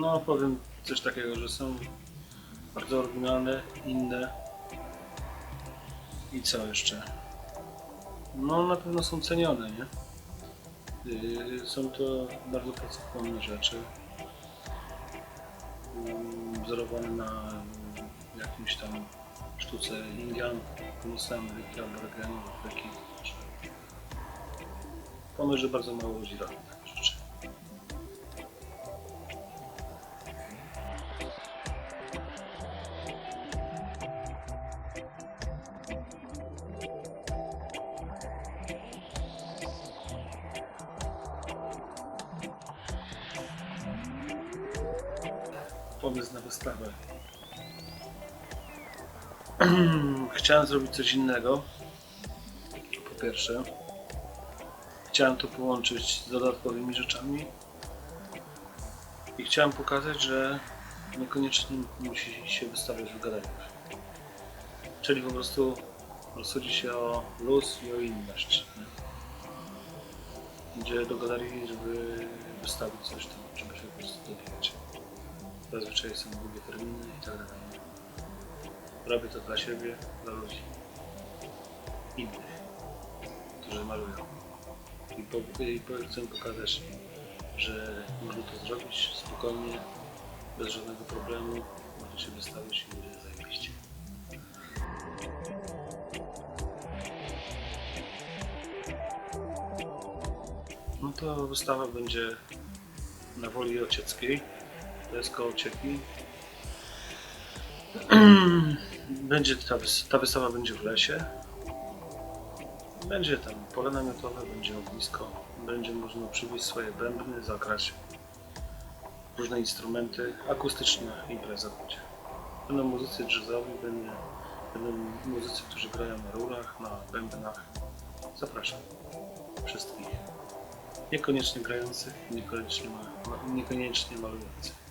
No powiem coś takiego, że są bardzo oryginalne, inne. I co jeszcze? No na pewno są cenione, nie? Yy, Są to bardzo pracochłonne rzeczy. Yy, Wzorowane na jakimś tam sztuce Indian, Północnej Ameryki albo regionu Afryki. Że bardzo mało ludzi pomysł na wystawę. Chciałem zrobić coś innego. Po pierwsze, chciałem to połączyć z dodatkowymi rzeczami i chciałem pokazać, że niekoniecznie musi się wystawiać w galeriach. Czyli po prostu rozchodzi się o luz i o inność. Idzie do galerii, żeby wystawić coś tam, żeby się po prostu. Zazwyczaj są długie terminy i tak dalej. Robię to dla siebie, dla ludzi innych, którzy malują. I, po, i po, chcę pokazać, że można to zrobić spokojnie, bez żadnego problemu. Można się wystawić i będzie zajebiście. No to wystawa będzie na Woli Ocieckiej. To jest koło Cieki. Będzie ta, ta wystawa będzie w lesie. Będzie tam pole namiotowe, będzie ognisko. Będzie można przywieźć swoje bębny, zagrać różne instrumenty. Akustyczna impreza będzie. Będą muzycy jazzowi, będą, będą muzycy, którzy grają na rurach, na bębnach. Zapraszam wszystkich. Niekoniecznie grających, niekoniecznie, niekoniecznie malujących.